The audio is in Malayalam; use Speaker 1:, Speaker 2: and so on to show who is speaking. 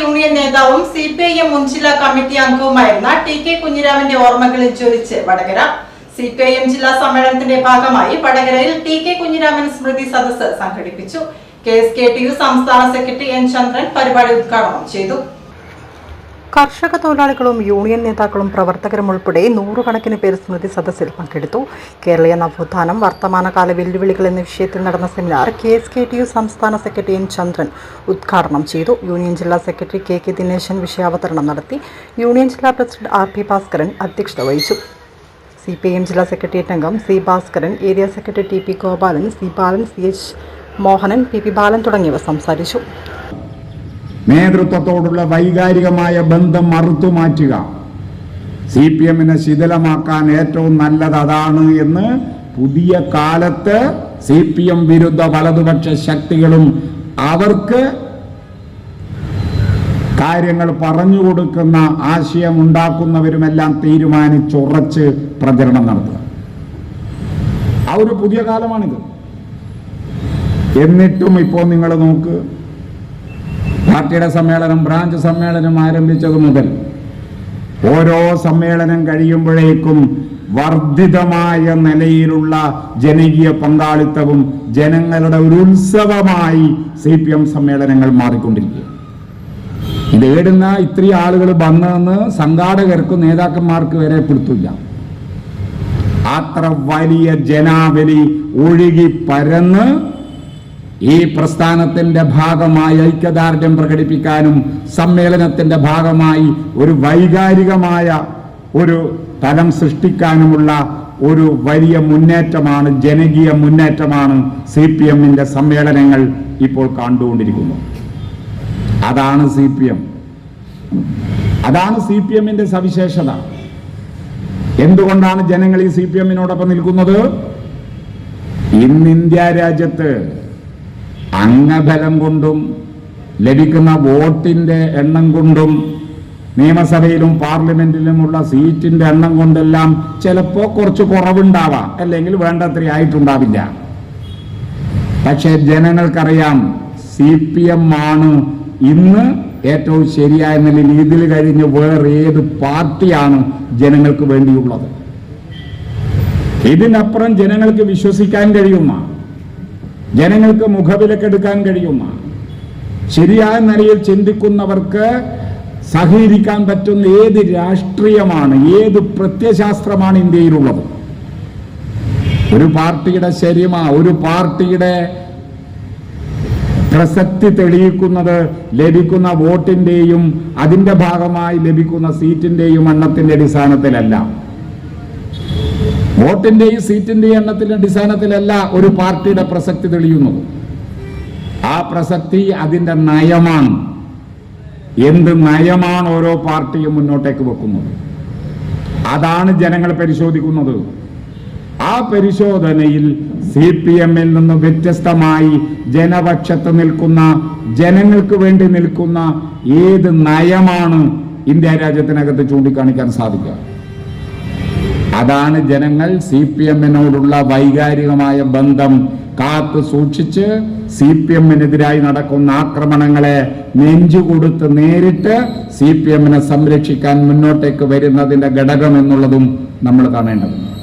Speaker 1: യൂണിയൻ നേതാവും സി പി ഐ എം മുൻ ജില്ലാ കമ്മിറ്റി അംഗവുമായിരുന്ന ടി കെ കുഞ്ഞിരാമന്റെ ഓർമ്മകളിൽ ജ്വലിച്ച് Vadakara. C P I M ജില്ലാ സമ്മേളനത്തിന്റെ ഭാഗമായി വടകരയിൽ ടി കെ കുഞ്ഞിരാമൻ സ്മൃതി സദസ്സ് സംഘടിപ്പിച്ചു. K S K T U സംസ്ഥാന സെക്രട്ടറി എൻ ചന്ദ്രൻ പരിപാടി ഉദ്ഘാടനം ചെയ്തു.
Speaker 2: കർഷക തൊഴിലാളികളും യൂണിയൻ നേതാക്കളും പ്രവർത്തകരും ഉൾപ്പെടെ നൂറുകണക്കിന് പേർ സ്മൃതി സദസ്സിൽ പങ്കെടുത്തു. കേരളീയ നവോത്ഥാനം വർത്തമാനകാല വെല്ലുവിളികൾ എന്ന വിഷയത്തിൽ നടന്ന seminar K S K T U സംസ്ഥാന സെക്രട്ടറി എൻ ചന്ദ്രൻ ഉദ്ഘാടനം ചെയ്തു. യൂണിയൻ ജില്ലാ സെക്രട്ടറി കെ കെ ദിനേശൻ വിഷയാവതരണം നടത്തി. യൂണിയൻ ജില്ലാ പ്രസിഡന്റ് ആർ പി ഭാസ്കരൻ അധ്യക്ഷത വഹിച്ചു. സി പി എം ജില്ലാ സെക്രട്ടേറിയറ്റ് അംഗം C Bhaskaran area secretary T P Gopalan C Balan C H Mohanan P P Balan തുടങ്ങിയവർ സംസാരിച്ചു.
Speaker 3: നേതൃത്വത്തോടുള്ള വൈകാരികമായ ബന്ധം മറുത്തു മാറ്റുക. സി പി എമ്മിനെ ശിഥിലമാക്കാൻ ഏറ്റവും നല്ലത് അതാണ് എന്ന് പുതിയ കാലത്ത് സി പി എം വിരുദ്ധ വലതുപക്ഷ ശക്തികളും അവർക്ക് കാര്യങ്ങൾ പറഞ്ഞു കൊടുക്കുന്ന ആശയം ഉണ്ടാക്കുന്നവരുമെല്ലാം തീരുമാനിച്ചുറച്ച് പ്രചരണം നടത്തുക. ആ ഒരു പുതിയ കാലമാണിത്. എന്നിട്ടും ഇപ്പോൾ നിങ്ങൾ നോക്ക് പാർട്ടിയുടെ സമ്മേളനം ബ്രാഞ്ച് സമ്മേളനം ആരംഭിച്ചത് മുതൽ ഓരോ സമ്മേളനം കഴിയുമ്പോഴേക്കും വർദ്ധിതമായ നിലയിലുള്ള ജനകീയ പങ്കാളിത്തവും ജനങ്ങളുടെ ഒരു ഉത്സവമായി സി പി എം സമ്മേളനങ്ങൾ മാറിക്കൊണ്ടിരിക്കുക ഇത് ഏടുന്ന ഇത്രയും ആളുകൾ വന്നതെന്ന് സംഘാടകർക്കും നേതാക്കന്മാർക്ക് വരെ പിടുത്തില്ല. അത്ര വലിയ ജനാവലി ഒഴുകി പരന്ന് ഈ പ്രസ്ഥാനത്തിന്റെ ഭാഗമായി ഐക്യദാർഢ്യം പ്രകടിപ്പിക്കാനും സമ്മേളനത്തിന്റെ ഭാഗമായി ഒരു വൈകാരികമായ ഒരു തലം സൃഷ്ടിക്കാനുമുള്ള ഒരു വലിയ മുന്നേറ്റമാണ് ജനകീയ മുന്നേറ്റമാണ് സി പി എമ്മിന്റെ സമ്മേളനങ്ങൾ ഇപ്പോൾ കണ്ടുകൊണ്ടിരിക്കുന്നത് അതാണ് സി പി എം അതാണ് സി പി എമ്മിന്റെ സവിശേഷത. എന്തുകൊണ്ടാണ് ജനങ്ങൾ ഈ സി പി എമ്മിനോടൊപ്പം നിൽക്കുന്നത്? ഇന്ന് ഇന്ത്യ രാജ്യത്ത് അംഗബലം കൊണ്ടും ലഭിക്കുന്ന വോട്ടിന്റെ എണ്ണം കൊണ്ടും നിയമസഭയിലും പാർലമെന്റിലുമുള്ള സീറ്റിന്റെ എണ്ണം കൊണ്ടെല്ലാം ചിലപ്പോ കുറച്ച് കുറവുണ്ടാവാം. അല്ലെങ്കിൽ വേണ്ടത്ര ആയിട്ടുണ്ടാവില്ല. പക്ഷെ ജനങ്ങൾക്കറിയാം സി പി എം ആണ് ഇന്ന് ഏറ്റവും ശരിയായ നിലയിൽ ഇതിൽ കഴിഞ്ഞ് വേറെ ഏത് പാർട്ടിയാണ് ജനങ്ങൾക്ക് വേണ്ടിയുള്ളത്. ഇതിനപ്പുറം ജനങ്ങൾക്ക് വിശ്വസിക്കാൻ കഴിയുന്ന ജനങ്ങൾക്ക് മുഖവിലക്കെടുക്കാൻ കഴിയുമ? ശരിയായ നിലയിൽ ചിന്തിക്കുന്നവർക്ക് സഹകരിക്കാൻ പറ്റുന്ന ഏത് രാഷ്ട്രീയമാണ് ഏത് പ്രത്യശാസ്ത്രമാണ് ഇന്ത്യയിലുള്ളത്? ഒരു പാർട്ടിയുടെ ശരിമ ഒരു പാർട്ടിയുടെ പ്രസക്തി തെളിയിക്കുന്നത് ലഭിക്കുന്ന വോട്ടിന്റെയും അതിന്റെ ഭാഗമായി ലഭിക്കുന്ന സീറ്റിന്റെയും എണ്ണത്തിന്റെ അടിസ്ഥാനത്തിലല്ല. വോട്ടിന്റെയും സീറ്റിന്റെയും എണ്ണത്തിന്റെ അടിസ്ഥാനത്തിലല്ല ഒരു പാർട്ടിയുടെ പ്രസക്തി തെളിയുന്നത്. ആ പ്രസക്തി അതിന്റെ നയമാണ്. എന്ത് നയമാണ് ഓരോ പാർട്ടിയും മുന്നോട്ടേക്ക് വെക്കുന്നത്? അതാണ് ജനങ്ങൾ പരിശോധിക്കുന്നത്. ആ പരിശോധനയിൽ സി പി എമ്മിൽ നിന്ന് വ്യത്യസ്തമായി ജനപക്ഷത്ത് നിൽക്കുന്ന ജനങ്ങൾക്ക് വേണ്ടി നിൽക്കുന്ന ഏത് നയമാണ് ഇന്ത്യ രാജ്യത്തിനകത്ത് ചൂണ്ടിക്കാണിക്കാൻ സാധിക്കുക? അതാണ് ജനങ്ങൾ സി പി എമ്മിനോടുള്ള വൈകാരികമായ ബന്ധം. കാത്തു സൂക്ഷിച്ച് സി പി എമ്മിനെതിരായി നടക്കുന്ന ആക്രമണങ്ങളെ നെഞ്ചുകൊടുത്ത് നേരിട്ട് സി പി എമ്മിനെ സംരക്ഷിക്കാൻ മുന്നോട്ടേക്ക് വരുന്നതിന്റെ ഘടകം എന്നുള്ളതും നമ്മൾ കാണേണ്ടതുണ്ട്.